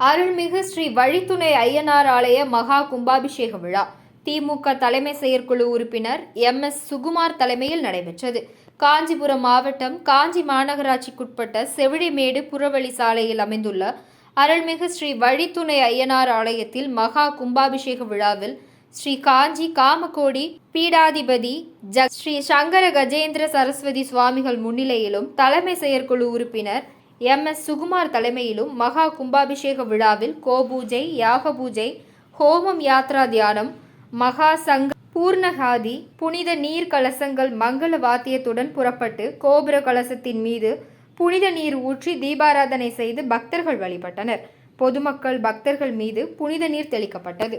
அருள்மிகு ஸ்ரீ வழித்துணை ஐயனார் ஆலய மகா கும்பாபிஷேக விழா. திமுக தலைமை செயற்குழு உறுப்பினர் எம். எஸ். சுகுமார் தலைமையில் நடைபெற்றது. காஞ்சிபுரம் மாவட்டம் காஞ்சி மாநகராட்சிக்குட்பட்ட செவிழிமேடு புறவழி சாலையில் அமைந்துள்ள அருள்மிகு ஸ்ரீ வழித்துணை ஐயனார் ஆலயத்தில் மகா கும்பாபிஷேக விழாவில் ஸ்ரீ காஞ்சி காமகோடி பீடாதிபதி ஜ ஸ்ரீ சங்கர கஜேந்திர சரஸ்வதி சுவாமிகள் முன்னிலையிலும் தலைமை செயற்குழு உறுப்பினர் எம். எஸ். சுகுமார் தலைமையிலும் மகா கும்பாபிஷேக விழாவில் கோபூஜை யாக பூஜை ஹோமம் யாத்ரா தியானம் மகா சங்க பூர்ணகாதி புனித நீர் கலசங்கள் மங்கள வாத்தியத்துடன் புறப்பட்டு கோபுர கலசத்தின் மீது புனித நீர் ஊற்றி தீபாராதனை செய்து பக்தர்கள் வழிபட்டனர். பொதுமக்கள் பக்தர்கள் மீது புனித நீர் தெளிக்கப்பட்டது.